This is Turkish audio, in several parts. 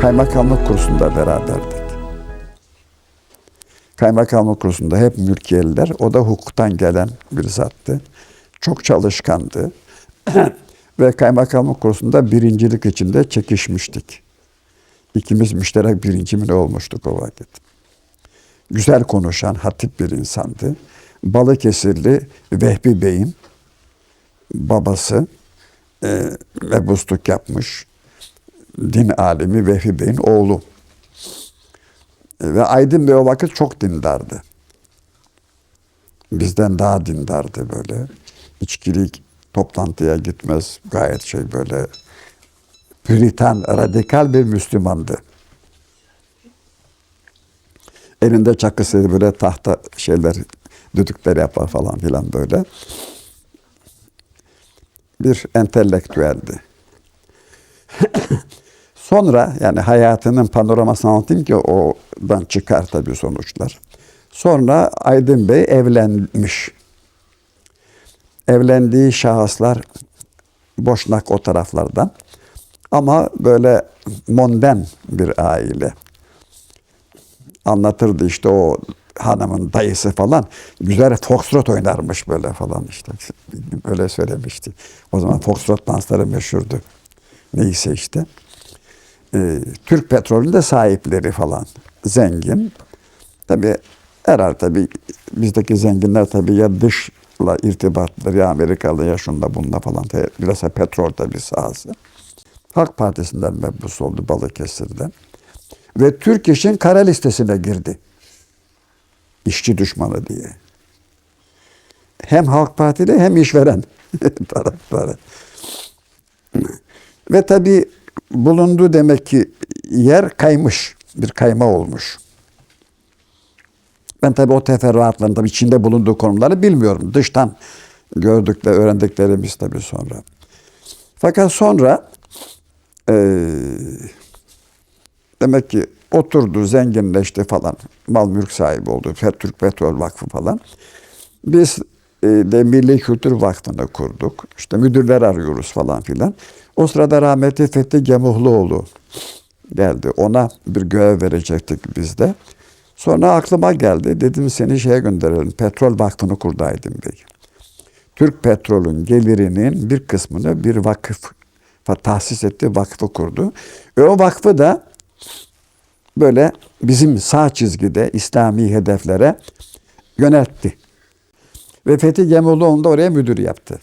Kaymakamlık kursunda beraberdik. Kaymakamlık kursunda hep mülkiyeliler. O da hukuktan gelen bir zattı. Çok çalışkandı. Ve kaymakamlık kursunda birincilik içinde çekişmiştik. İkimiz müşterek birinci mi olmuştuk o vakit. Güzel konuşan, hatip bir insandı. Balıkesirli Vehbi Bey'in babası e, mebusluk yapmış din alimi Vehbi Bey'in oğlu. Ve Aydın Bey o vakit çok dindardı. Bizden daha dindardı böyle. İçkilik toplantıya gitmez. Gayet şey böyle Puritan, radikal bir Müslümandı. Elinde çakısı böyle tahta şeyler, düdükler yapar falan filan böyle. Bir entelektüeldi. Sonra yani hayatının panoramasını anlatayım ki oradan çıkar tabii sonuçlar. Sonra Aydın Bey evlenmiş. Evlendiği şahıslar Boşnak o taraflardan. Ama böyle monden bir aile. Anlatırdı işte o hanımın dayısı falan güzel foxtrot oynarmış böyle falan işte. Öyle söylemişti. O zaman foxtrot dansları meşhurdu. Neyse işte. Ee, Türk petrolünün de sahipleri falan. Zengin. Tabii herhalde tabii bizdeki zenginler tabii ya dışla irtibatlıdır ya Amerikalı ya şunda bunda falan. Biraz da petrol tabii sahası. Halk Partisi'nden mebus oldu Balıkesir'den. Ve Türk İş'in kara listesine girdi. İşçi düşmanı diye. Hem Halk Partili hem işveren tarafları. Ve tabii bulunduğu demek ki yer kaymış. Bir kayma olmuş. Ben tabii o teferruatların tabii içinde bulunduğu konumları bilmiyorum. Dıştan gördük ve öğrendiklerimiz tabii sonra. Fakat sonra ee, demek ki oturdu, zenginleşti falan. Mal mülk sahibi oldu. Türk Petrol Vakfı falan. Biz e, de Milli Kültür Vakfı'nı kurduk. İşte müdürler arıyoruz falan filan. O sırada rahmetli Fethi Gemuhluoğlu geldi. Ona bir görev verecektik biz de. Sonra aklıma geldi. Dedim seni şeye gönderelim. Petrol Vakfı'nı kurdu Aydın Bey. Türk Petrol'ün gelirinin bir kısmını bir vakıf tahsis etti, vakfı kurdu. Ve o vakfı da böyle bizim sağ çizgide İslami hedeflere yöneltti. Ve Fethi Gemuloğlu da oraya müdür yaptı.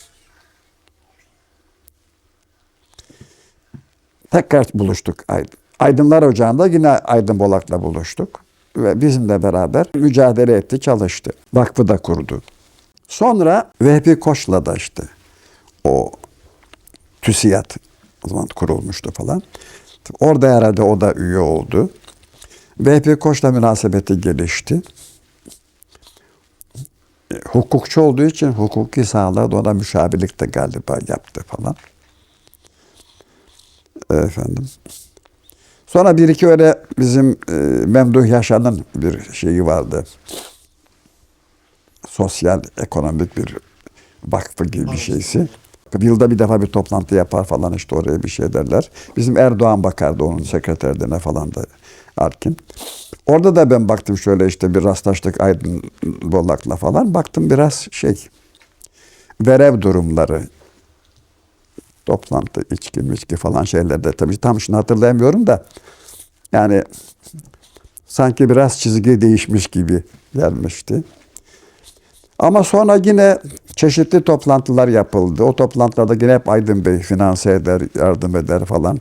Tekrar buluştuk Aydın. Aydınlar Ocağı'nda yine Aydın Bolak'la buluştuk. Ve bizimle beraber mücadele etti, çalıştı. Vakfı da kurdu. Sonra Vehbi Koç'la da işte o TÜSİAD o zaman kurulmuştu falan. Orada herhalde o da üye oldu. Vehbi Koç'la münasebeti gelişti. Hukukçu olduğu için hukuki sahalarda ona müşavirlik de galiba yaptı falan. Efendim. Sonra bir iki öyle bizim e, Memduh Yaşar'ın bir şeyi vardı. Sosyal, ekonomik bir vakfı gibi bir şeysi. Yılda bir defa bir toplantı yapar falan işte oraya bir şey derler. Bizim Erdoğan bakardı onun sekreterliğine falan da Arkin. Orada da ben baktım şöyle işte bir rastlaştık Aydın Bollak'la falan. Baktım biraz şey verev durumları toplantı, içki, miçki falan şeylerde tabii tam şimdi hatırlayamıyorum da yani sanki biraz çizgi değişmiş gibi gelmişti. Ama sonra yine çeşitli toplantılar yapıldı. O toplantılarda yine hep Aydın Bey finanse eder, yardım eder falan.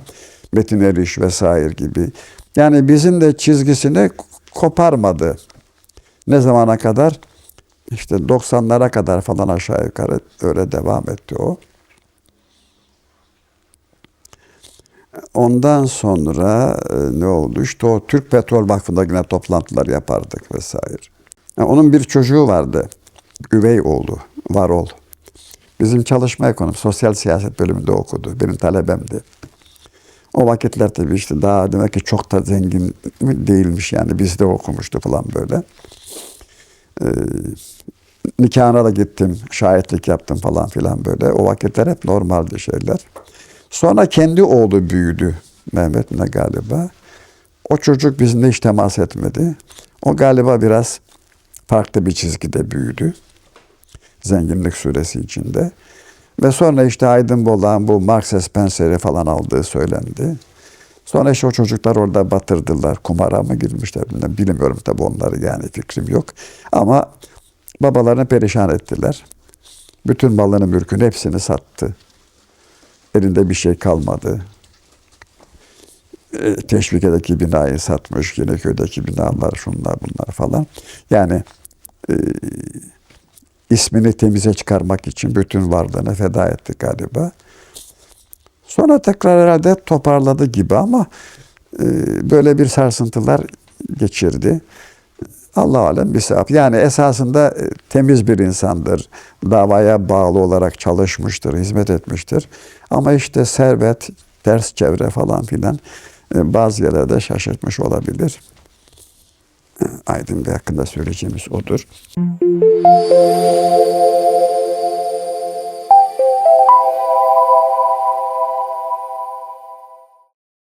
Metin Eriş vesaire gibi. Yani bizim de çizgisini koparmadı. Ne zamana kadar? İşte 90'lara kadar falan aşağı yukarı öyle devam etti o. Ondan sonra e, ne oldu? İşte o Türk Petrol Vakfı'nda yine toplantılar yapardık vesaire. Yani onun bir çocuğu vardı. Üvey oğlu, Varol. Bizim çalışma ekonomi, sosyal siyaset bölümünde okudu. Benim talebemdi. O vakitler tabii işte daha demek ki çok da zengin değilmiş yani bizde okumuştu falan böyle. Ee, nikahına da gittim, şahitlik yaptım falan filan böyle. O vakitler hep normaldi şeyler. Sonra kendi oğlu büyüdü Mehmet ne galiba. O çocuk bizimle hiç temas etmedi. O galiba biraz farklı bir çizgide büyüdü. Zenginlik suresi içinde. Ve sonra işte Aydın Bolan bu Marx Spencer'i falan aldığı söylendi. Sonra işte o çocuklar orada batırdılar. Kumara mı girmişler bilmem. Bilmiyorum tabii onları yani fikrim yok. Ama babalarını perişan ettiler. Bütün malını mülkünü hepsini sattı. Elinde bir şey kalmadı. E, Teşvikiye'deki binayı satmış. Yeneköy'deki binalar şunlar bunlar falan. Yani e, ismini temize çıkarmak için bütün varlığını feda etti galiba. Sonra tekrar herhalde toparladı gibi ama e, böyle bir sarsıntılar geçirdi. Allah alem bir sevap. Yani esasında e, temiz bir insandır. Davaya bağlı olarak çalışmıştır, hizmet etmiştir. Ama işte servet, ters çevre falan filan e, bazı yerlerde şaşırtmış olabilir. E, Aydın Bey hakkında söyleyeceğimiz odur.